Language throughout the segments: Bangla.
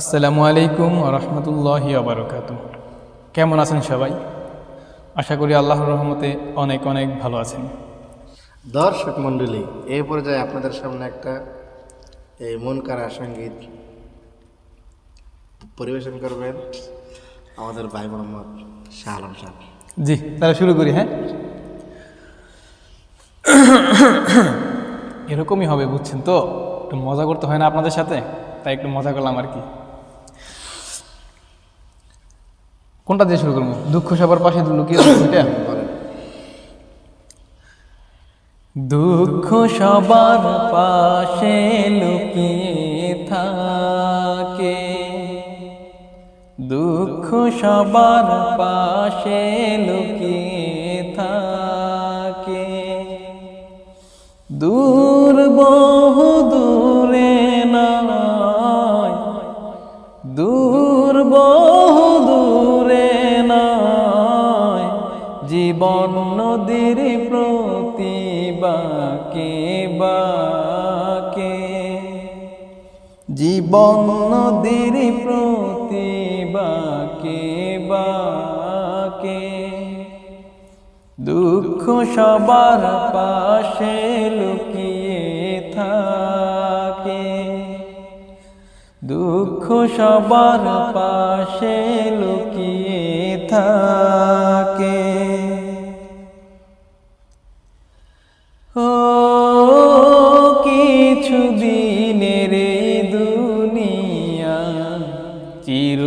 আসসালামু আলাইকুম রহমতুল্লাহি আবরকাত কেমন আছেন সবাই? আশা করি আল্লাহর রহমতে অনেক অনেক ভালো আছেন। দর্শক মণ্ডলী এই পর্যায়ে আপনাদের সামনে একটা এই মন কারা সংগীত পরিবেশন করবেন আমাদের ভাই মোহাম্মদ শাহ আলম সাহেব। জি তাহলে শুরু করি হ্যাঁ? এরকমই হবে বুঝছেন তো? একটু মজা করতে হয় না আপনাদের সাথে? তাই একটু মজা করলাম আর কি। কোনটা দিয়ে শুরু করব? দুঃখ সবার পাশে লুকিয়ে এটা দুঃখ সবার পাশে লুকিয়ে থাকে। দুঃখ সবার পাশে লুকিয়ে থাকে। দূর জীবন নদীর প্রতি বাকে বাকে। জীবন নদীর প্রতি বাকে বাকে। দুঃখ সবার পাশে লুকিয়ে দুঃখ সবার পাশে লুকিয়ে থাকে। ও কিছু দিনের দুনিয়া, চির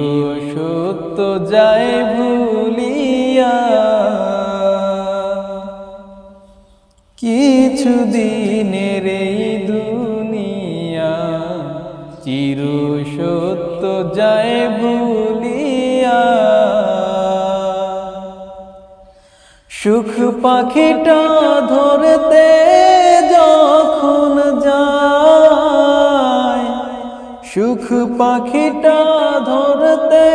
সত্য যায় ভুলিয়া। কিছু দিনের সত্য যায় ভুলিয়া সুখ পাখিটা ধরতে যখন যায়, সুখ পাখিটা ধরতে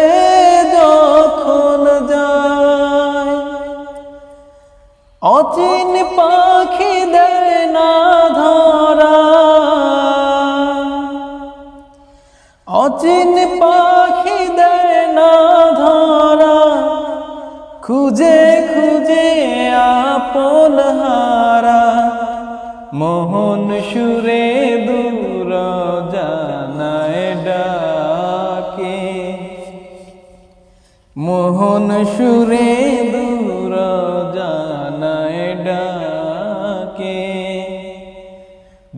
যখন যায়। অচিন পাখিদের না ধরা অচিন পাখিদের না ধরা। খুঁজে খুঁজে আপন হারা। মোহন সুরে দূর জানায় ডাকে। মোহন সুরে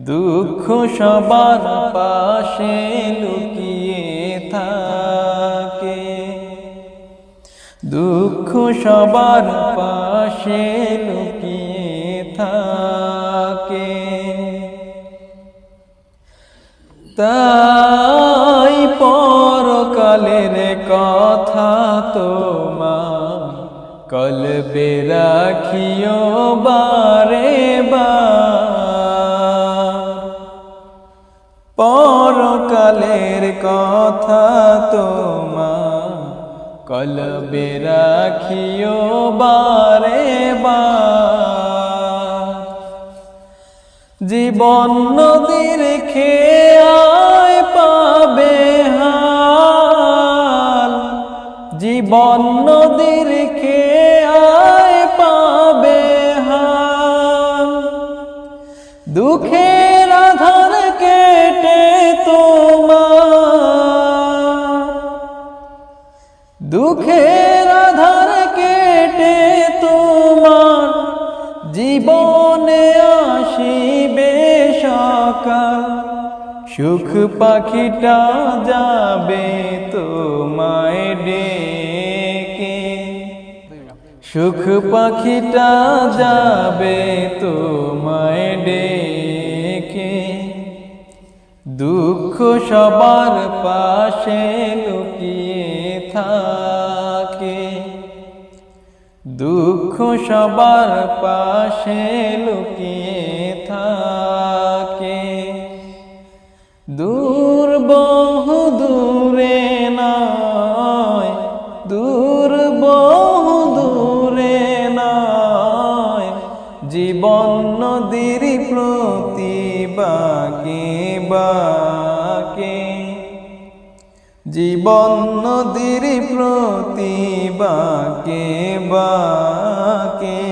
দুঃখ সবার পাশে লুকিয়ে থাকে। দুঃখ সবার পাশে লুকিয়ে থাকে। তাই পরকালের কথা তোমার কলবে রাখিও বারে বার। পরকালের কথা তোমার, কলবে রাখিও বারে বার। জীবন নদীর খেয়ায় পাবে হাল, জীবন নদীর খেয়ায় পাবে হাল। দুঃখের দুঃখের আধার কেটে তোমার জীবনে আসিবে সকাল। সুখ পাখিটা যাবে তোমায় ডেকে। সুখ পাখিটা যাবে তোমায় ডেকে। দুঃখ সবার পাশে লুকিয়ে থাকে। দুঃখ সবার পাশে লুকিয়ে থাকে। দূর বহু দূরে নয় দূর বহু দূরে নয়। জীবন নদীর প্রতি বাকে জীবন নদীর প্রতি বাকে বাকে,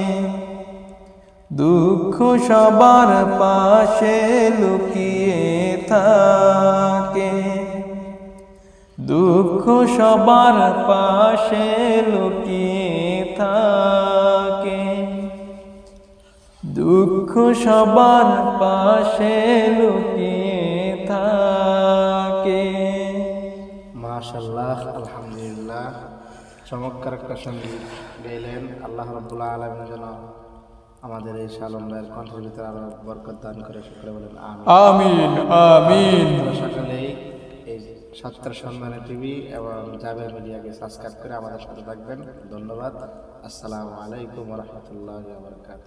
দুঃখ সবার পাশে লুকিয়ে থাকে। দুঃখ সবার পাশে লুকিয়ে থাকে। দুঃখ সবার পাশে লুকিয়ে মাশাল্লাহ আলহামদুলিল্লাহ। চমৎকার একটা সংগীত গাইলেন। আল্লাহ রব্বুল্লাহ আলমের যেন আমাদের এই শালম ভাইয়ের কণ্ঠের ভিতরে আরও বরকত দান করে শুক্রে বলেন আমি আমিন আমিন। সকলেই এই সত্তর সন্ধানে টিভি এবং জাবের মিডিয়াকে সাবস্ক্রাইব করে আমাদের সাথে থাকবেন। ধন্যবাদ। আসসালামু আলাইকুম রহমতুল্লাহ বরকাত